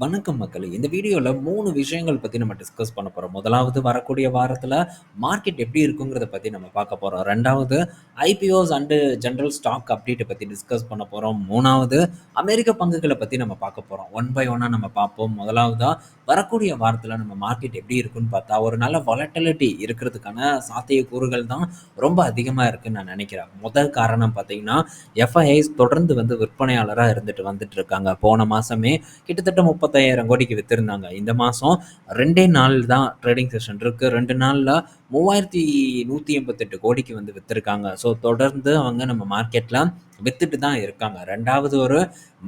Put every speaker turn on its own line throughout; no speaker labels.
வணக்கம் மக்களே! இந்த வீடியோவில் மூணு விஷயங்கள் பற்றி நம்ம டிஸ்கஸ் பண்ண போகிறோம் முதலாவது வரக்கூடிய வாரத்தில் மார்க்கெட் எப்படி இருக்குங்கிறத பற்றி நம்ம பார்க்க போகிறோம் ரெண்டாவது ஐபிஓஸ் அண்டு ஜென்ரல் ஸ்டாக் அப்டேட்டை பற்றி டிஸ்கஸ் பண்ண போகிறோம் மூணாவது அமெரிக்க பங்குகளை பற்றி நம்ம பார்க்க போகிறோம் ஒன் பை ஒன்னாக நம்ம பார்ப்போம். முதலாவதாக வரக்கூடிய வாரத்தில் நம்ம மார்க்கெட் எப்படி இருக்குன்னு பார்த்தா, ஒரு நல்ல வொலட்டிலிட்டி இருக்கிறதுக்கான சாத்தியக்கூறுகள் தான் ரொம்ப அதிகமாக இருக்குன்னு நான் நினைக்கிறேன். முதல் காரணம் பார்த்தீங்கன்னா, எஃப்ஐஐஸ் தொடர்ந்து வந்து விற்பனையாளராக இருந்துட்டு வந்துட்டு இருக்காங்க. போன மாதமே கிட்டத்தட்ட 30,000 கோடிக்கு வித்திருந்தாங்க. இந்த மாதம் ரெண்டே நாள் தான் ட்ரேடிங் செஷன் இருக்கு. 2 நாள்ல 3,188 கோடிக்கு வந்து விற்றுருக்காங்க ஸோ தொடர்ந்து அவங்க நம்ம மார்க்கெட்டில் வித்துட்டு தான் இருக்காங்க. ரெண்டாவது ஒரு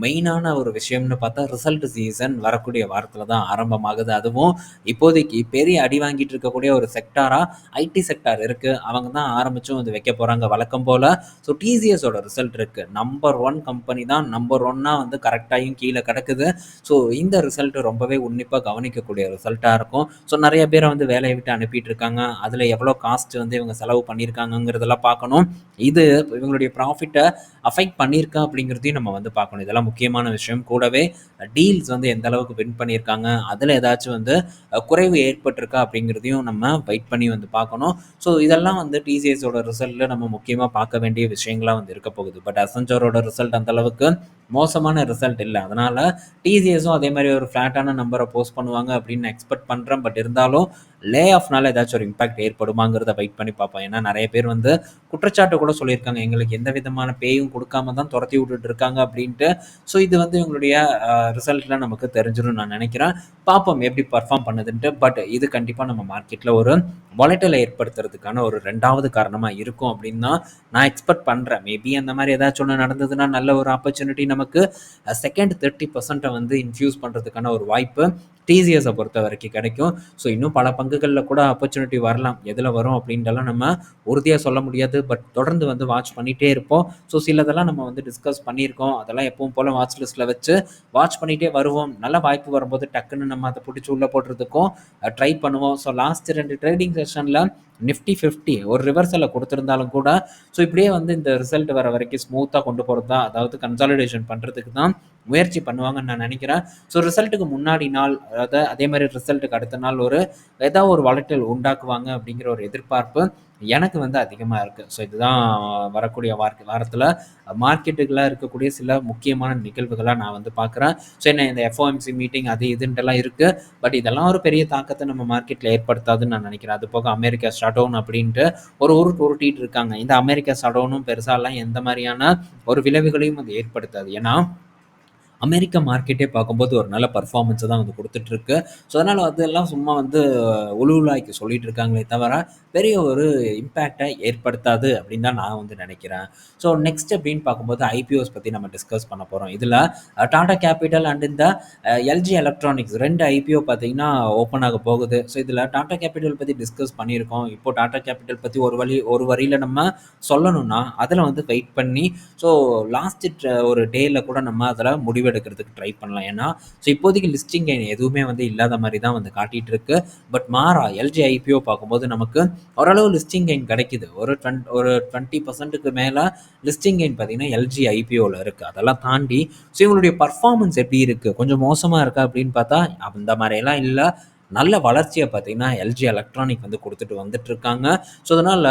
மெயினான ஒரு விஷயம்னு பார்த்தா, ரிசல்ட் சீசன் வரக்கூடிய வாரத்தில் தான் ஆரம்பமாகுது. அதுவும் இப்போதைக்கு பெரிய அடி வாங்கிட்டு இருக்கக்கூடிய ஒரு செக்டாராக ஐடி செக்டார் இருக்குது அவங்க தான் ஆரம்பிச்சும் வந்து வைக்க போகிறாங்க வழக்கம் போல் ஸோ டிசிஎஸோட ரிசல்ட் இருக்குது நம்பர் ஒன் கம்பெனி தான் நம்பர் ஒன்னாக வந்து கரெக்ட்டாயும் கீழே கிடக்குது. ஸோ இந்த ரிசல்ட் ரொம்பவே உன்னிப்பாக கவனிக்கக்கூடிய ரிசல்ட்டாக இருக்கும். ஸோ நிறைய பேரை வந்து வேலையை விட்டு அனுப்பிட்டு இருக்காங்க. அதில் எவ்வளோ காஸ்ட் வந்து இவங்க செலவு பண்ணியிருக்காங்கங்கிறதெல்லாம் பார்க்கணும். இது இவங்களுடைய ப்ராஃபிட்டை அஃபெக்ட் பண்ணியிருக்கா அப்படிங்கிறதையும் நம்ம வந்து பார்க்கணும். இதெல்லாம் முக்கியமான விஷயம். கூடவே டீல்ஸ் வந்து எந்த அளவுக்கு வின் பண்ணியிருக்காங்க, அதில் ஏதாச்சும் வந்து குறைவு ஏற்பட்டிருக்கா அப்படிங்கிறதையும் நம்ம வெயிட் பண்ணி வந்து பார்க்கணும். ஸோ இதெல்லாம் வந்து டிசிஎஸோட ரிசல்ட்டில் நம்ம முக்கியமாக பார்க்க வேண்டிய விஷயங்களாக வந்து இருக்க போகுது. பட் அசென்ச்சரோட ரிசல்ட் அந்த அளவுக்கு மோசமான ரிசல்ட் இல்லை அதனால் டிசிஎஸும் அதே மாதிரி ஒரு ஃப்ளாட்டான நம்பரை போஸ்ட் பண்ணுவாங்க அப்படின்னு எக்ஸ்பெக்ட் பண்ணுறேன் பட் இருந்தாலும் லே ஆஃப்னால ஏதாச்சும் ஒரு இம்பாக்ட் ஏற்படுமாங்கிறத வெயிட் பண்ணி பார்ப்போம். ஏன்னா நிறைய பேர் வந்து குற்றச்சாட்டு கூட சொல்லியிருக்காங்க. எங்களுக்கு எந்த விதமான பேயும் கொடுக்காம தான் துரத்தி விட்டுட்டு இருக்காங்க அப்படின்ட்டு. ஸோ இது வந்து இவங்களுடைய ரிசல்ட்லாம் நமக்கு தெரிஞ்சிடும் நான் நினைக்கிறேன். பார்ப்போம் எப்படி பர்ஃபார்ம் பண்ணுதுன்ட்டு. பட் இது கண்டிப்பாக நம்ம மார்க்கெட்டில் ஒரு வொலட்டலை ஏற்படுத்துறதுக்கான ஒரு ரெண்டாவது காரணமாக இருக்கும் அப்படின்னு தான் நான் எக்ஸ்பெக்ட் பண்ணுறேன் மேபி அந்த மாதிரி ஏதாச்சும் ஒன்று நடந்ததுன்னா நல்ல ஒரு ஆப்பர்ச்சுனிட்டி நமக்கு செகண்ட் 30% வந்து இன்ஃப்யூஸ் பண்ணுறதுக்கான ஒரு வாய்ப்பு டிசியர்ஸை பொறுத்த வரைக்கும் கிடைக்கும். ஸோ இன்னும் பல பங்குகளில் கூட ஆப்பர்ச்சுனிட்டி வரலாம். எதில் வரும் அப்படின்றலாம் நம்ம உறுதியாக சொல்ல முடியாது. பட் தொடர்ந்து வந்து வாட்ச் பண்ணிகிட்டே இருப்போம். ஸோ சிலதெல்லாம் நம்ம வந்து டிஸ்கஸ் பண்ணியிருக்கோம். அதெல்லாம் எப்பவும் போல வாட்ச் லிஸ்ட்டில் வச்சு வாட்ச் பண்ணிகிட்டே வருவோம். நல்ல வாய்ப்பு வரும்போது டக்குன்னு நம்ம அதை பிடிச்சி உள்ளே போடுறதுக்கும் ட்ரை பண்ணுவோம். ஸோ லாஸ்ட் ரெண்டு ட்ரேடிங் செஷனில் நிஃப்டி 50 ஒரு ரிவர்சல கொடுத்துருந்தாலும் கூட, ஸோ இப்படியே வந்து இந்த ரிசல்ட் வர வரைக்கும் ஸ்மூத்தாக கொண்டு போகிறது தான் அதாவது கன்சாலிடேஷன் பண்ணுறதுக்கு தான் முயற்சி பண்ணுவாங்கன்னு நான் நினைக்கிறேன். ஸோ ரிசல்ட்டுக்கு முன்னாடி நாள் அதாவது அதே மாதிரி ரிசல்ட்டுக்கு அடுத்த நாள் ஒரு ஏதாவது ஒரு வாலடைல் உண்டாக்குவாங்க அப்படிங்கிற ஒரு எதிர்பார்ப்பு எனக்கு வந்து அதிகமாக இருக்குது ஸோ இதுதான் வரக்கூடிய வார வாரத்தில் மார்க்கெட்டுகளாக இருக்கக்கூடிய சில முக்கியமான நிகழ்வுகளாக நான் வந்து பார்க்குறேன். ஸோ என்ன இந்த எஃப்ஓஎம்சி மீட்டிங் அது இதுன்ட்டுலாம் இருக்குது பட் இதெல்லாம் ஒரு பெரிய தாக்கத்தை நம்ம மார்க்கெட்டில் ஏற்படுத்தாதுன்னு நான் நினைக்கிறேன். அது போக அமெரிக்கா ஷட்டவுன் அப்படின்ட்டு ஒரு உருட்டு உருட்டிகிட்டு இருக்காங்க. இந்த அமெரிக்கா ஷட்டவுனும் பெருசாலாம் எந்த மாதிரியான ஒரு விளைவுகளையும் அது ஏற்படுத்தாது. ஏன்னா அமெரிக்க மார்க்கெட்டே பார்க்கும்போது ஒரு நல்ல பர்ஃபார்மன்ஸை தான் வந்து கொடுத்துட்ருக்கு ஸோ அதனால் அதெல்லாம் சும்மா வந்து உழுவுலாய்க்கு சொல்லிட்டு இருக்காங்களே தவிர, பெரிய ஒரு இம்பேக்டை ஏற்படுத்தாது அப்படின்னு தான் நான் வந்து நினைக்கிறேன். ஸோ நெக்ஸ்ட் அப்படின்னு பார்க்கும்போது ஐபிஓஸ் பற்றி நம்ம டிஸ்கஸ் பண்ண போகிறோம் இதில் டாடா கேபிட்டல் அண்ட் இந்த எல்ஜி எலக்ட்ரானிக்ஸ் ரெண்டு ஐபிஓ பார்த்தீங்கன்னா ஓப்பன் ஆக போகுது. ஸோ இதில் டாடா கேபிட்டல் பற்றி டிஸ்கஸ் பண்ணியிருக்கோம். இப்போ டாடா கேபிட்டல் பற்றி ஒரு வழி ஒரு வரியில் நம்ம சொல்லணும்னா, அதில் வந்து வெயிட் பண்ணி ஸோ லாஸ்ட் ஒரு டேயில் கூட நம்ம அதில் முடிவு முடிவெடுக்கிறதுக்கு ட்ரை பண்ணலாம். ஏன்னா, ஸோ இப்போதைக்கு லிஸ்டிங் கெயின் எதுவுமே வந்து இல்லாத மாதிரி தான் வந்து காட்டிகிட்டு இருக்கு. பட் மாறா எல்ஜி ஐபிஓ பார்க்கும்போது நமக்கு ஓரளவு லிஸ்டிங் கெயின் கிடைக்குது. ஒரு டுவெண்ட் ஒரு டுவெண்ட்டி பர்சன்ட்டுக்கு மேலே லிஸ்டிங் கெயின் பார்த்தீங்கன்னா, எல்ஜி ஐபிஓவில் இருக்குது அதெல்லாம் தாண்டி ஸோ இவங்களுடைய பர்ஃபார்மன்ஸ் எப்படி இருக்குது கொஞ்சம் மோசமாக இருக்கா அப்படின்னு பார்த்தா, அந்த மாதிரியெல்லாம் இல்லை நல்ல வளர்ச்சியை பார்த்தீங்கன்னா, எல்ஜி எலக்ட்ரானிக் வந்து கொடுத்துட்டு வந்துட்டு இருக்காங்க. ஸோ அதனால்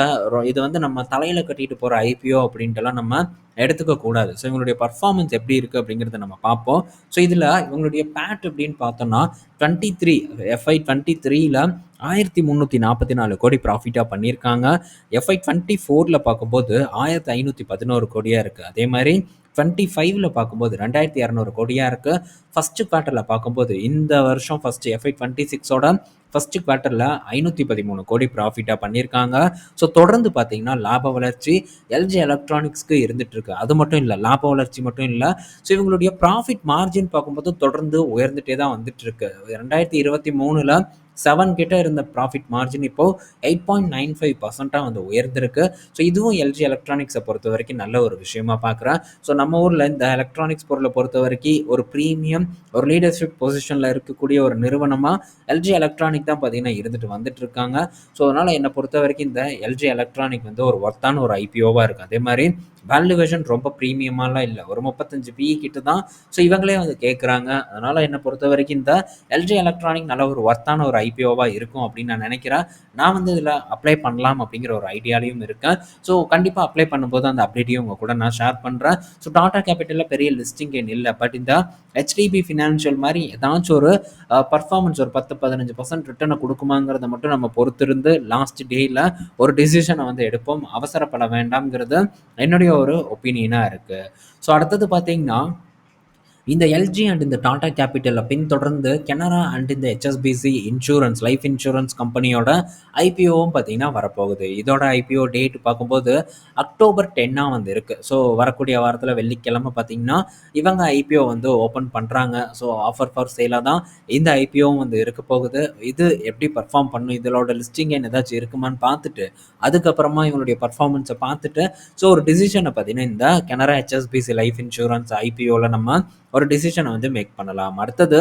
இது வந்து நம்ம தலையில் கட்டிட்டு போகிற ஐபிஓ அப்படின்ட்டுலாம் நம்ம எடுத்துக்க கூடாது. ஸோ இவங்களுடைய பர்ஃபார்மன்ஸ் எப்படி இருக்குது அப்படிங்கிறத நம்ம பார்ப்போம். ஸோ இதில் இவங்களுடைய பேட் அப்படின்னு பார்த்தோம்னா, 23 எஃப்ஐ 23ல 1,344 கோடி ப்ராஃபிட்டாக பண்ணியிருக்காங்க. எஃப்ஐ 24ல பார்க்கும்போது ஆயிரத்தி ஐநூற்றி பதினோரு கோடியாக இருக்குது அதே மாதிரி டுவெண்ட்டி ஃபைவ்ல பார்க்கும்போது 2,200 கோடியா இருக்கு. ஃபர்ஸ்ட் குவார்ட்டர்ல பார்க்கும்போது இந்த வருஷம் ஃபர்ஸ்ட் எஃப்ஐ 26ஓட ஃபர்ஸ்ட் குவார்ட்டர்ல 513 கோடி ப்ராஃபிட்டாக பண்ணியிருக்காங்க. ஸோ தொடர்ந்து பார்த்தீங்கன்னா, லாப வளர்ச்சி எல்ஜி எலக்ட்ரானிக்ஸ்க்கு இருந்துகிட்ருக்கு அது மட்டும் இல்லை லாப வளர்ச்சி மட்டும் இல்லை ஸோ இவங்களுடைய ப்ராஃபிட் மார்ஜின் பார்க்கும்போது தொடர்ந்து உயர்ந்துட்டே தான் வந்துகிட்ருக்கு ரெண்டாயிரத்தி இருபத்தி மூணில் செவன் கிட்ட இருந்த ப்ராஃபிட் மார்ஜின் இப்போ 8.95%ஆ வந்து உயர்ந்திருக்கு. ஸோ இதுவும் எல்ஜி எலெக்ட்ரானிக்ஸை பொறுத்த வரைக்கும் நல்ல ஒரு விஷயமா பார்க்குறேன். ஸோ நம்ம ஊரில் இந்த எலக்ட்ரானிக்ஸ் பொறுத்த வரைக்கும் ஒரு ப்ரீமியம் ஒரு லீடர்ஷிப் பொசிஷனில் இருக்கக்கூடிய ஒரு நிறுவனமாக எல்ஜி எலக்ட்ரானிக் தான் பார்த்தீங்கன்னா இருந்துட்டு வந்துட்டு இருக்காங்க. ஸோ அதனால் என்னை பொறுத்த வரைக்கும் இந்த எல்ஜி எலக்ட்ரானிக் வந்து ஒரு ஒர்த்தான ஒரு ஐபிஓவாக இருக்குது அதே மாதிரி வேல்யூவேஷன் ரொம்ப ப்ரீமியமாலாம் இல்லை. ஒரு முப்பத்தஞ்சு பிஇ கிட்ட தான். ஸோ இவங்களே வந்து கேட்குறாங்க அதனால் என்னை பொறுத்த வரைக்கும் இந்த எல்ஜி எலக்ட்ரானிக் நல்ல ஒரு ஒர்த்தான ஒரு ஐபிஓவாக இருக்கும் அப்படின்னு நான் நினைக்கிறேன். நான் வந்து இதில் அப்ளை பண்ணலாம் அப்படிங்கிற ஒரு ஐடியாலையும் இருக்கேன். ஸோ கண்டிப்பாக அப்ளை பண்ணும்போது அந்த அப்டேட்டையும் உங்கள் கூட நான் ஷேர் பண்ணுறேன் ஸோ டாடா கேபிட்டலில் பெரிய லிஸ்டிங் ஏன் இல்லை பட் இந்த ஹெச்டிபி ஃபினான்ஷியல் மாதிரி ஏதாச்சும் ஒரு பர்ஃபார்மன்ஸ் ஒரு பத்து பதினஞ்சு பர்சன்ட் ரிட்டர்னை கொடுக்குமாங்கிறத மட்டும் நம்ம பொறுத்திருந்து லாஸ்ட் டேயில் ஒரு டிசிஷனை வந்து எடுப்போம். அவசரப்பட வேண்டாம்ங்கிறது என்னுடைய ஒரு ஒப்பீனியனாக இருக்குது ஸோ அடுத்தது பார்த்தீங்கன்னா இந்த எல்ஜி அண்ட் இந்த டாடா கேபிட்டலை பின்தொடர்ந்து கெனரா அண்ட் இந்த ஹெச்எஸ்பிசி இன்சூரன்ஸ் லைஃப் இன்சூரன்ஸ் கம்பெனியோட ஐபிஓவும் பார்த்தீங்கன்னா வரப்போகுது. இதோட ஐபிஓ டேட் பார்க்கும்போது அக்டோபர் டென்னாக வந்து இருக்குது ஸோ வரக்கூடிய வாரத்தில் வெள்ளிக்கிழமை பார்த்தீங்கன்னா இவங்க ஐபிஓ வந்து ஓப்பன் பண்ணுறாங்க ஸோ ஆஃபர் ஃபார் சேலாக தான் இந்த ஐபிஓவும் வந்து இருக்க போகுது. இது எப்படி பர்ஃபார்ம் பண்ணும்? இதோட லிஸ்டிங் என்ன ஏதாச்சும் இருக்குமான்னு பார்த்துட்டு அதுக்கப்புறமா இவங்களுடைய பர்ஃபார்மன்ஸை பார்த்துட்டு ஸோ ஒரு டிசிஷனை பார்த்தீங்கன்னா இந்த கெனரா ஹெச்எஸ்பிசி லைஃப் இன்சூரன்ஸ் ஐபிஓவில் நம்ம ஒரு டிசிஷனை வந்து மேக் பண்ணலாம். அடுத்தது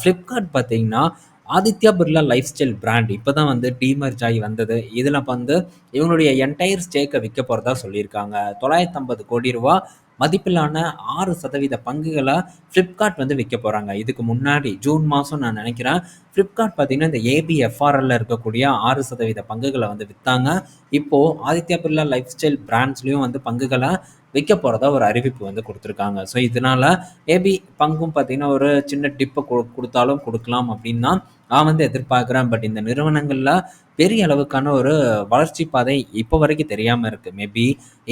ஃப்ளிப்கார்ட் பார்த்தீங்கன்னா Aditya Birla lifestyle brand இப்போ தான் வந்து டீமர்ஜ் ஆகி வந்தது. இதில் வந்து இவங்களுடைய என்டையர் ஸ்டேக்கை விற்க போகிறதா சொல்லியிருக்காங்க. தொள்ளாயிரத்தி ஐம்பது கோடி ரூபா மதிப்பிலான ஆறு சதவீத பங்குகளை ஃப்ளிப்கார்ட் வந்து விற்க போகிறாங்க இதுக்கு முன்னாடி ஜூன் மாதம் நான் நினைக்கிறேன் ஃப்ளிப்கார்ட் பார்த்தீங்கன்னா இந்த ஏபிஎஃப்ஆர்எல்ல இருக்கக்கூடிய ஆறு சதவீத பங்குகளை வந்து விற்றாங்க இப்போது ஆதித்யா பிர்லா லைஃப் ஸ்டைல் பிராண்ட்ஸ்லேயும் வந்து பங்குகளை விற்க போகிறதா ஒரு அறிவிப்பு வந்து கொடுத்துருக்காங்க. ஸோ இதனால் மேபி பங்கும் பார்த்தீங்கன்னா ஒரு சின்ன டிப்பை கொ கொடுத்தாலும் கொடுக்கலாம் அப்படின்னு தான் நான் வந்து எதிர்பார்க்குறேன். பட் இந்த நிறுவனங்களில் பெரிய அளவுக்கான ஒரு வளர்ச்சி பாதை இப்போ வரைக்கும் தெரியாமல் இருக்குது மேபி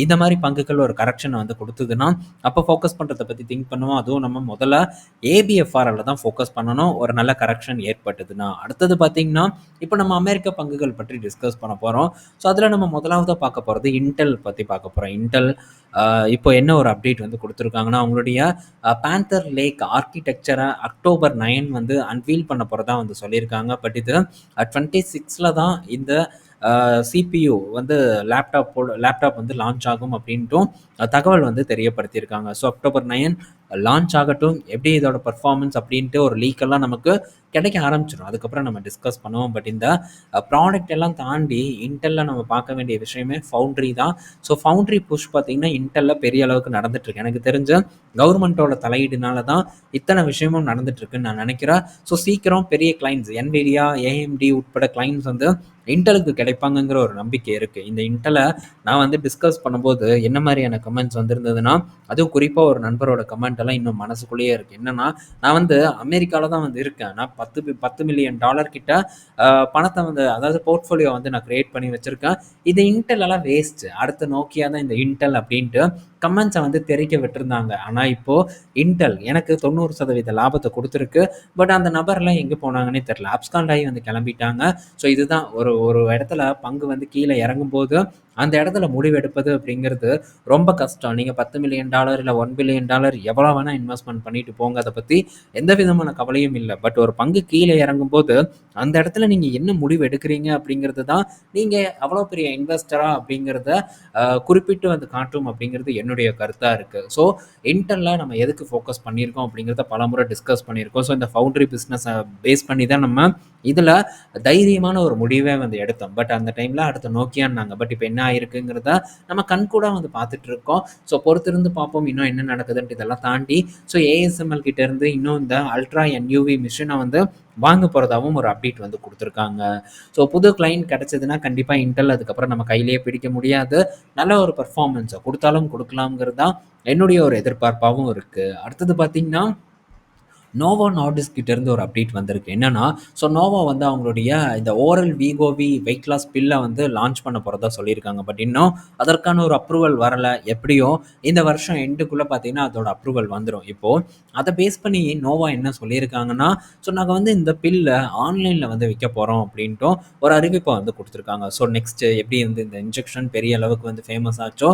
இந்த மாதிரி பங்குகள் ஒரு கரெக்ஷனை வந்து கொடுத்ததுன்னா அப்போ ஃபோக்கஸ் பண்ணுறதை பற்றி திங்க் பண்ணுவோம். அதுவும் நம்ம முதல்ல ஏபிஎஃப்ஆரில் தான் ஃபோக்கஸ் பண்ணணும். ஒரு நல்ல கரெக்ஷன் ஏற்பட்டதுன்னா. அடுத்தது பார்த்திங்கன்னா இப்போ நம்ம அமெரிக்க பங்குகள் பற்றி டிஸ்கஸ் பண்ண போகிறோம் ஸோ அதில் நம்ம முதலாவதாக பார்க்க போகிறது இன்டெல் பற்றி பார்க்க போகிறோம் இன்டெல் இப்போ என்ன ஒரு அப்டேட் வந்து கொடுத்துருக்காங்கன்னா அவங்களுடைய பேந்தர் லேக் ஆர்கிடெக்சரை அக்டோபர் நைன் வந்து அன்வீல் பண்ண போகிறதா வந்து சொல்லியிருக்காங்க. பட் இது டுவெண்ட்டி சிக்ஸில் தான் இந்த சிபியு வந்து லேப்டாப்போட லேப்டாப் வந்து லான்ச் ஆகும் அப்படின்ட்டும் தகவல் வந்து தெரியப்படுத்தியிருக்காங்க. ஸோ அக்டோபர் நைன் லான்ச் ஆகட்டும் எப்படி இதோட பர்ஃபார்மன்ஸ் அப்படின்ட்டு ஒரு லீக்கெல்லாம் நமக்கு கிடைக்க ஆரம்பிச்சிடும் அதுக்கப்புறம் நம்ம டிஸ்கஸ் பண்ணுவோம். பட் இந்த ப்ராடக்ட் எல்லாம் தாண்டி இன்டெல்லில் நம்ம பார்க்க வேண்டிய விஷயமே ஃபவுண்ட்ரி தான். ஸோ ஃபவுண்ட்ரி புஷ் பார்த்தீங்கன்னா இன்டெல்லில் பெரிய அளவுக்கு நடந்துட்டுருக்கு. எனக்கு தெரிஞ்ச கவர்மெண்ட்டோட தலையீடுனால தான் இத்தனை விஷயமும் நடந்துட்டுருக்குன்னு நான் நினைக்கிறேன். ஸோ சீக்கிரம் பெரிய கிளைண்ட்ஸ் என்விடியா ஏஎம்டி உட்பட கிளைண்ட்ஸ் வந்து இன்டெலுக்கு கிடைப்பாங்கங்கிற ஒரு நம்பிக்கை இருக்குது இந்த இன்டலை நான் வந்து டிஸ்கஸ் பண்ணும்போது என்ன மாதிரியான கமெண்ட்ஸ் வந்திருந்ததுன்னா அதுவும் குறிப்பாக ஒரு நண்பரோட கமெண்ட் எல்லாம் இன்னும் மனசுக்குள்ளேயே இருக்குது என்னென்னா நான் வந்து அமெரிக்காவில் தான் வந்து இருக்கேன். நான் பத்து பத்து மில்லியன் டாலர் கிட்ட பணத்தை வந்து அதாவது போர்ட்ஃபோலியோ வந்து நான் க்ரியேட் பண்ணி வச்சுருக்கேன். இது இன்டெல் எல்லாம் வேஸ்ட்டு அடுத்த நோக்கியா தான் இந்த இன்டெல் அப்படின்ட்டு கமெண்ட்ஸை வந்து தெரிக்க விட்டுருந்தாங்க. ஆனால் இப்போது இன்டெல் எனக்கு தொண்ணூறு சதவீத லாபத்தை கொடுத்துருக்கு. பட் அந்த நபர்லாம் எங்கே போனாங்கன்னே தெரில அப்ஸ்காண்ட் ஆகி வந்து கிளம்பிட்டாங்க. ஸோ இதுதான் ஒரு ஒரு இடத்துல பங்கு வந்து கீழே இறங்கும்போது அந்த இடத்துல முடிவெடுப்பது அப்படிங்கிறது ரொம்ப கஷ்டம். நீங்கள் பத்து மில்லியன் டாலர் இல்லை ஒன் பில்லியன் டாலர் எவ்வளோ வேணால் இன்வெஸ்ட்மெண்ட் பண்ணிட்டு போங்க. அதை பற்றி எந்த விதமான கவலையும் இல்லை. பட் ஒரு பங்கு கீழே இறங்கும்போது அந்த இடத்துல நீங்கள் என்ன முடிவு எடுக்கிறீங்க அப்படிங்கிறது தான் நீங்கள் அவ்வளோ பெரிய இன்வெஸ்டரா அப்படிங்கிறத குறிப்பிட்டு வந்து காட்டும் அப்படிங்கிறது என்னுடைய கருத்தாக இருக்குது ஸோ இன்டர்னில் நம்ம எதுக்கு ஃபோக்கஸ் பண்ணியிருக்கோம் அப்படிங்கிறத பல முறை டிஸ்கஸ் பண்ணியிருக்கோம். ஸோ இந்த ஃபவுண்ட்ரி பிஸ்னஸை பேஸ் பண்ணி தான் நம்ம இதில் தைரியமான ஒரு முடிவே வந்து எடுத்தோம். பட் அந்த டைமில் அடுத்த நோக்கியான்னாங்க. பட் இப்போ என்ன ஆயிருக்குங்கிறத நம்ம கண்கூட வந்து பார்த்துட்டு இருக்கோம். ஸோ பொறுத்திருந்து பார்ப்போம் இன்னும் என்ன நடக்குதுன்ட்டு இதெல்லாம் தாண்டி. ஸோ ஏஎஸ்எம்எல் கிட்டேருந்து இன்னும் இந்த அல்ட்ரா என்யூவி மிஷினை வந்து வாங்க போகிறதாவும் ஒரு அப்டேட் வந்து கொடுத்துருக்காங்க. ஸோ புது கிளைண்ட் கிடச்சதுன்னா கண்டிப்பாக இன்டெல் அதுக்கப்புறம் நம்ம கையிலேயே பிடிக்க முடியாது. நல்ல ஒரு பர்ஃபார்மன்ஸை கொடுத்தாலும் கொடுக்கலாம்ங்கிறது தான் என்னுடைய ஒரு எதிர்பார்ப்பாகவும் இருக்குது அடுத்தது பார்த்திங்கன்னா நோவா நார்டிஸ் கிட்டேருந்து ஒரு அப்டேட் வந்திருக்கு. என்னென்னா ஸோ நோவா வந்து அவங்களுடைய இந்த ஓரல் வீகோவி வெயிட் லாஸ் பில்லை வந்து லான்ச் பண்ண போகிறதா சொல்லியிருக்காங்க. பட் இன்னும் அதற்கான ஒரு அப்ரூவல் வரலை. எப்படியோ இந்த வருஷம் எண்டுக்குள்ளே பார்த்தீங்கன்னா அதோட அப்ரூவல் வந்துடும் இப்போது அதை பேஸ் பண்ணி நோவா என்ன சொல்லியிருக்காங்கன்னா ஸோ நாங்கள் வந்து இந்த பில்லை ஆன்லைனில் வந்து விற்க போகிறோம் அப்படின்ட்டும் ஒரு அறிவிப்பை வந்து கொடுத்துருக்காங்க. ஸோ நெக்ஸ்ட்டு எப்படி வந்து இந்த இன்ஜெக்ஷன் பெரிய அளவுக்கு வந்து ஃபேமஸ் ஆச்சோ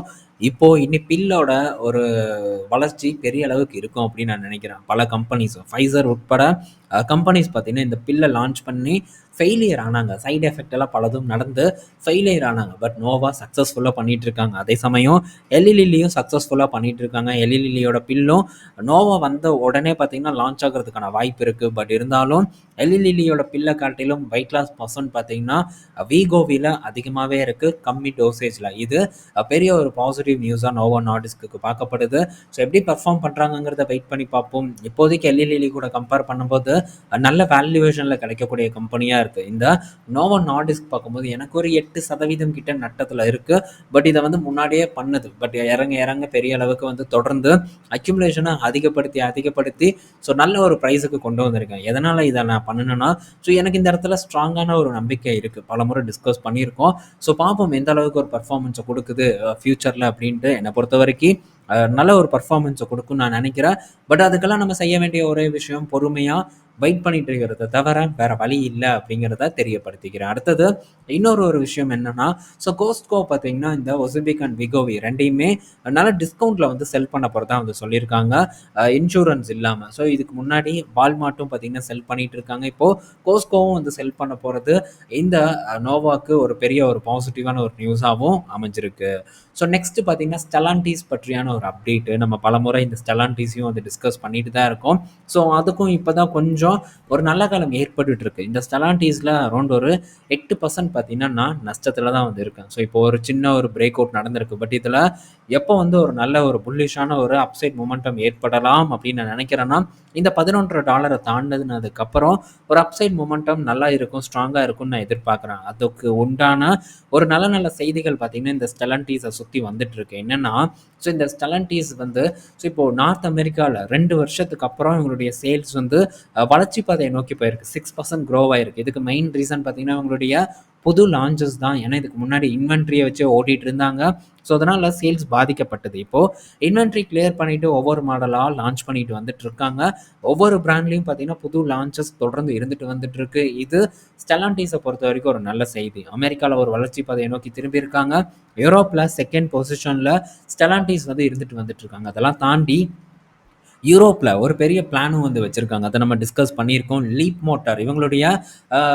இப்போ இனி பில்லோட ஒரு வளர்ச்சி பெரிய அளவுக்கு இருக்கும் அப்படின்னு நான் நினைக்கிறேன். பல கம்பெனிஸ் ஃபைசர் உட்பட கம்பெனிஸ் பார்த்தீங்கன்னா இந்த பில்லை லான்ச் பண்ணி ஃபெயிலியர் ஆனாங்க. சைடு எஃபெக்ட் எல்லாம் பலதும் நடந்து ஃபெயிலியர் ஆனாங்க. பட் நோவா சக்ஸஸ்ஃபுல்லாக பண்ணிட்டு இருக்காங்க அதே சமயம் எல்இலிலியும் சக்ஸஸ்ஃபுல்லாக பண்ணிட்டு இருக்காங்க எல்இலிலியோட பில்லும் நோவா வந்த உடனே பார்த்தீங்கன்னா லான்ச் ஆகிறதுக்கான வாய்ப்பு இருக்குது பட் இருந்தாலும் எல்இலிலியோட பில்லை காட்டிலும் வெயிட் லாஸ் பர்சன்ட் பார்த்தீங்கன்னா வீகோவில அதிகமாகவே இருக்குது கம்மி டோசேஜில் இது பெரிய ஒரு பாசிட்டிவ் நியூஸாக நோவா நாடிஸ்க்கு பார்க்கப்படுது. ஸோ எப்படி பர்ஃபார்ம் பண்ணுறாங்கங்கிறத வெயிட் பண்ணி பார்ப்போம். இப்போதைக்கு எல்இலிலி கூட கம்பேர் பண்ணும்போது நல்ல வேல்யூவேஷனில் கிடைக்கக்கூடிய கம்பெனியாக இருக்குது இந்த நோவா நார்டிஸ்க் பார்க்கும்போது எனக்கு ஒரு எட்டு சதவீதம் கிட்ட நட்டத்தில் இருக்குது பட் இதை வந்து முன்னாடியே பண்ணுது. பட் இறங்க இறங்க பெரிய அளவுக்கு வந்து தொடர்ந்து அக்யூமுலேஷனை அதிகப்படுத்தி அதிகப்படுத்தி ஸோ நல்ல ஒரு ப்ரைஸுக்கு கொண்டு வந்திருக்கேன். எதனால் இதை நான் பண்ணணும்னா ஸோ எனக்கு இந்த இடத்துல ஸ்ட்ராங்கான ஒரு நம்பிக்கை இருக்குது பல முறை டிஸ்கஸ் பண்ணியிருக்கோம். ஸோ பார்ப்போம் எந்த அளவுக்கு ஒரு பர்ஃபார்மன்ஸை கொடுக்குது ஃப்யூச்சரில் அப்படின்ட்டு. என்னை பொறுத்த வரைக்கும் நல்ல ஒரு பர்ஃபார்மன்ஸை கொடுக்கும்னு நான் நினைக்கிறேன். பட் அதுக்கெல்லாம் நம்ம செய்ய வேண்டிய ஒரே விஷயம் பொறுமையாக வெயிட் பண்ணிட்டு இருக்கிறத தவிர வேற வழி இல்லை அப்படிங்கிறத தெரியப்படுத்திக்கிறேன். அடுத்தது இன்னொரு ஒரு விஷயம் என்னன்னா ஸோ கோஸ்ட்கோ பார்த்தீங்கன்னா இந்த ஒசிபிக் அண்ட் விகோவி ரெண்டையுமே நல்ல டிஸ்கவுண்ட்ல வந்து செல் பண்ண போகிறதா வந்து சொல்லியிருக்காங்க. இன்சூரன்ஸ் இல்லாமல் ஸோ இதுக்கு முன்னாடி வால்மார்ட்டும் பார்த்தீங்கன்னா செல் பண்ணிட்டு இருக்காங்க. இப்போ கோஸ்கோவும் வந்து செல் பண்ண போகிறது இந்த நோவாக்கு ஒரு பெரிய ஒரு பாசிட்டிவான ஒரு நியூஸாகவும் அமைஞ்சிருக்கு. ஸோ நெக்ஸ்ட் பார்த்தீங்கன்னா ஸ்டலான்டிஸ் பற்றியான ஒரு அப்டேட்டு நம்ம பலமுறை இந்த ஸ்டெலான்டிஸையும் வந்து டிஸ்கஸ் பண்ணிட்டு தான் இருக்கோம். ஸோ அதுக்கும் இப்போ தான் கொஞ்சம் ஒரு நல்ல காலம் ஏற்பட்டு இருக்கு. இந்த ஸ்டெலான்டிஸில் அரௌண்ட் ஒரு எட்டு பர்சன்ட் பார்த்தீங்கன்னா நான் நஷ்டத்தில் தான் வந்து இருக்கேன். ஸோ இப்போ ஒரு சின்ன ஒரு பிரேக் அவுட் நடந்திருக்கு. பட் இதில் எப்போ வந்து ஒரு நல்ல ஒரு புல்லிஷான ஒரு அப்சைட் மொமெண்டம் ஏற்படலாம் அப்படின்னு நான் நினைக்கிறேன்னா இந்த பதினொன்றரை டாலரை தாண்டினதுக்கப்புறம் ஒரு அப்சைட் மொமெண்டம் நல்லா இருக்கும் ஸ்ட்ராங்காக இருக்கும்னு நான் எதிர்பார்க்குறேன். அதுக்கு உண்டான ஒரு நல்ல நல்ல செய்திகள் பார்த்தீங்கன்னா இந்த ஸ்டெலன்டீஸை சுற்றி வந்துட்டு இருக்கு. என்னன்னா ஸோ இந்த ஸ்டெலன்டீஸ் வந்து ஸோ இப்போது நார்த் அமெரிக்காவில் ரெண்டு வருஷத்துக்கு அப்புறம் இவங்களுடைய சேல்ஸ் வந்து வளர்ச்சி பாதையை நோக்கி போயிருக்கு. சிக்ஸ் பர்சன்ட் க்ரோ ஆயிருக்கு. இதுக்கு மெயின் ரீசன் பார்த்தீங்கன்னா இவங்களுடைய புது லான்ச்சஸ் தான். ஏன்னா இதுக்கு முன்னாடி இன்வென்ட்ரியை வச்சு ஓட்டிகிட்டு இருந்தாங்க. ஸோ அதனால் சேல்ஸ் பாதிக்கப்பட்டது. இப்போது இன்வென்ட்ரி கிளியர் பண்ணிவிட்டு ஒவ்வொரு மாடலாக லான்ச் பண்ணிட்டு வந்துட்டு இருக்காங்க. ஒவ்வொரு ப்ராண்ட்லேயும் பார்த்தீங்கன்னா புது லான்ச்சஸ் தொடர்ந்து இருந்துட்டு வந்துட்டு இருக்கு. இது ஸ்டெலான்டீஸை பொறுத்த வரைக்கும் ஒரு நல்ல செய்தி. அமெரிக்காவில் ஒரு வளர்ச்சி பாதையை நோக்கி திரும்பி இருக்காங்க. யூரோப்பில் செகண்ட் பொசிஷனில் ஸ்டெலான்டீஸ் வந்து இருந்துட்டு வந்துட்டு இருக்காங்க. அதெல்லாம் தாண்டி யூரோப்பில் ஒரு பெரிய பிளானும் வந்து வச்சுருக்காங்க. அதை நம்ம டிஸ்கஸ் பண்ணியிருக்கோம். லீப் மோட்டார் இவங்களுடைய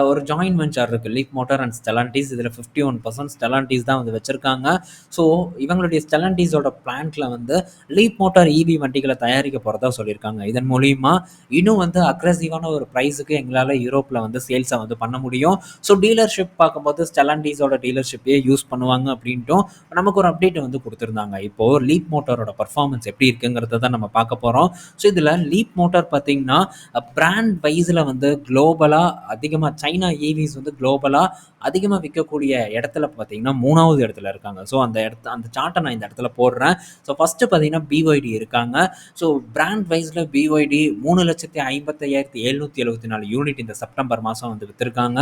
ஒரு ஜாயின் வெஞ்சர் இருக்குது லீப் மோட்டார் அண்ட் ஸ்டெலாண்டிஸ் இதில் ஃபிஃப்டி ஒன் பர்சன்ட் ஸ்டெலாண்டிஸ் தான் வந்து வச்சுருக்காங்க. ஸோ இவங்களுடைய ஸ்டெலாண்டிஸோட பிளான்ட்டில் வந்து லீப் மோட்டார் இவி வண்டிகளை தயாரிக்க போகிறதா சொல்லியிருக்காங்க. இதன் மூலிமா இன்னும் வந்து அக்ரெசிவான ஒரு ப்ரைஸுக்கு எங்களால் யூரோப்பில் வந்து சேல்ஸை வந்து பண்ண முடியும். ஸோ டீலர்ஷிப் பார்க்கும்போது ஸ்டெலாண்டிஸோட டீலர்ஷிப்பே யூஸ் பண்ணுவாங்க அப்படின்ட்டும் நமக்கு ஒரு அப்டேட் வந்து கொடுத்துருந்தாங்க. இப்போது லீப் மோட்டாரோட பர்ஃபார்மன்ஸ் எப்படி இருக்குங்கிறத தான் நம்ம பார்க்க போகிறோம் ஸோ இதில் லீப் மோட்டார் பார்த்தீங்கன்னா பிராண்ட் வைஸில் வந்து குளோபலாக அதிகமாக சைனா ஏவிஸ் வந்து குளோபலாக அதிகமாக விற்கக்கூடிய இடத்துல பார்த்தீங்கன்னா மூணாவது இடத்துல இருக்காங்க. ஸோ அந்த இடத்த அந்த சார்ட்டை நான் இந்த இடத்துல போடுறேன். ஸோ ஃபஸ்ட்டு பார்த்தீங்கன்னா பிஒய்டி இருக்காங்க. ஸோ பிராண்ட் வைஸில் பிஒய்டி மூணு லட்சத்தி ஐம்பத்தையாயிரத்தி எழுநூற்றி எழுபத்தி நாலு யூனிட் இந்த செப்டம்பர் மாதம் வந்து விற்றுருக்காங்க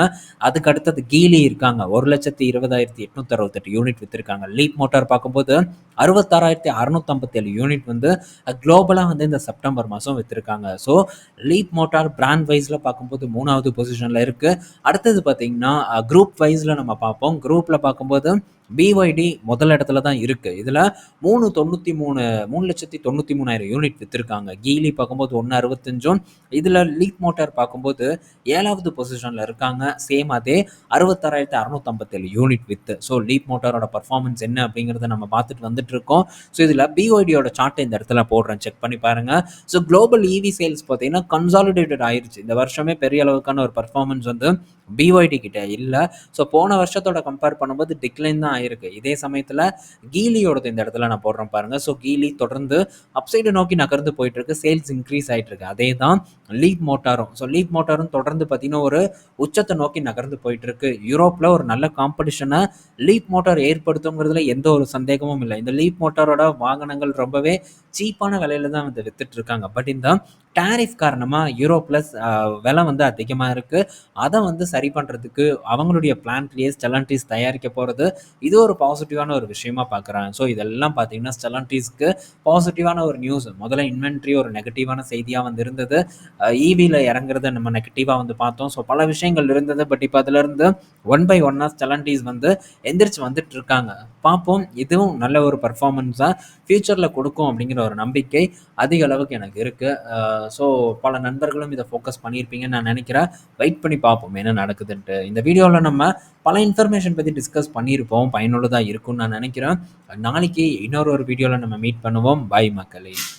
அதுக்கு அடுத்தது கீலி இருக்காங்க. ஒரு லட்சத்தி இருபதாயிரத்தி எட்நூத்தி அறுபத்தெட்டு யூனிட் விற்றுருக்காங்க லீப் மோட்டார் பார்க்கும்போது அறுபத்தாறாயிரத்தி அறுநூத்தம்பத்தேழு யூனிட் வந்து குளோபலாக வந்து இந்த செப்டம்பர் மாதம் விற்றுருக்காங்க ஸோ லீப் மோட்டார் பிராண்ட் வைஸில் பார்க்கும்போது மூணாவது பொசிஷனில் இருக்குது அடுத்தது பார்த்திங்கன்னா குரூப் வைஸில் நம்ம பார்ப்போம். குரூப்பில் பார்க்கும்போது பிஒய்டி முதல் இடத்துல தான் இருக்குது இதில் மூணு தொண்ணூற்றி மூணு மூணு லட்சத்தி தொண்ணூற்றி மூணாயிரம் யூனிட் விற்றுருக்காங்க கீலி பார்க்கும்போது ஒன்று அறுபத்தஞ்சும். இதில் லீப் மோட்டார் பார்க்கும்போது ஏழாவது பொசிஷனில் இருக்காங்க. சேம் அதே அறுபத்தாறாயிரத்தி அறுநூத்தம்பத்தேழு யூனிட் வித்து ஸோ லீப் மோட்டாரோட பர்ஃபார்மன்ஸ் என்ன அப்படிங்கிறத நம்ம பார்த்துட்டு வந்துட்டு இருக்கோம். ஸோ இதில் பிஒய்டியோட சார்ட்டை இந்த இடத்துல போடுறேன். செக் பண்ணி பாருங்கள் ஸோ குளோபல் இவி சேல்ஸ் பார்த்தீங்கன்னா கன்சாலிடேட்டட் ஆயிடுச்சு இந்த வருஷமே பெரிய அளவுக்கான ஒரு பர்ஃபார்மன்ஸ் வந்து பிஒய்டி கிட்ட இல்லை. ஸோ போன வருஷத்தோட கம்பேர் பண்ணும்போது டிக்ளைன் தான் ஆயிருக்கு இதே சமயத்தில் கீலியோடது இந்த இடத்துல நான் போடுறேன் பாருங்க. ஸோ கீலி தொடர்ந்து அப்சைடு நோக்கி நகர்ந்து போயிட்டு இருக்கு சேல்ஸ் இன்க்ரீஸ் ஆயிட்டு இருக்கு அதே தான் லீப் மோட்டாரும் ஸோ லீப் மோட்டாரும் தொடர்ந்து பார்த்தீங்கன்னா ஒரு உச்சத்தை நோக்கி நகர்ந்து போயிட்டு இருக்கு யூரோப்ல ஒரு நல்ல காம்படிஷனை லீப் மோட்டார் ஏற்படுத்துங்கிறதுல எந்த ஒரு சந்தேகமும் இல்லை. இந்த லீப் மோட்டாரோட வாகனங்கள் ரொம்பவே சீப்பான விலையில தான் வந்து வித்துட்டு இருக்காங்க பட் இந்த டேரிஃப் காரணமாக யூரோ ப்ளஸ் விலை வந்து அதிகமாக இருக்குது அதை வந்து சரி பண்ணுறதுக்கு அவங்களுடைய பிளான்ட்லேயே ஸ்டெலன்டிஸ் தயாரிக்க போகிறது இது ஒரு பாசிட்டிவான ஒரு விஷயமா பார்க்குறேன் ஸோ இதெல்லாம் பார்த்தீங்கன்னா ஸ்டெலான்டிஸ்க்கு பாசிட்டிவான ஒரு நியூஸ் முதல்ல இன்வென்ட்ரி ஒரு நெகட்டிவான செய்தியாக வந்து இருந்தது. ஈவியில் இறங்குறத நம்ம நெகட்டிவாக வந்து பார்த்தோம். ஸோ பல விஷயங்கள் இருந்தது. பட் இப்போ அதுலேருந்து ஒன் பை ஒன்னாக ஸ்டெலான்டிஸ் வந்து எந்திரிச்சு வந்துட்டு இருக்காங்க. பார்ப்போம். இதுவும் நல்ல ஒரு பர்ஃபார்மன்ஸாக ஃப்யூச்சரில் கொடுக்கும் அப்படிங்கிற ஒரு நம்பிக்கை அதிக அளவுக்கு எனக்கு இருக்குது ஸோ பல நண்பர்களும் இதை ஃபோக்கஸ் பண்ணியிருப்பீங்கன்னு நான் நினைக்கிறேன். வெயிட் பண்ணி பார்ப்போம் என்ன நடக்குதுன்ட்டு. இந்த வீடியோவில் நம்ம பல இன்ஃபர்மேஷன் பற்றி டிஸ்கஸ் பண்ணியிருப்போம். பயனுள்ளதாக இருக்கும்னு நான் நினைக்கிறேன். நாளைக்கு இன்னொரு ஒரு வீடியோவில் நம்ம மீட் பண்ணுவோம். பாய் மக்களே.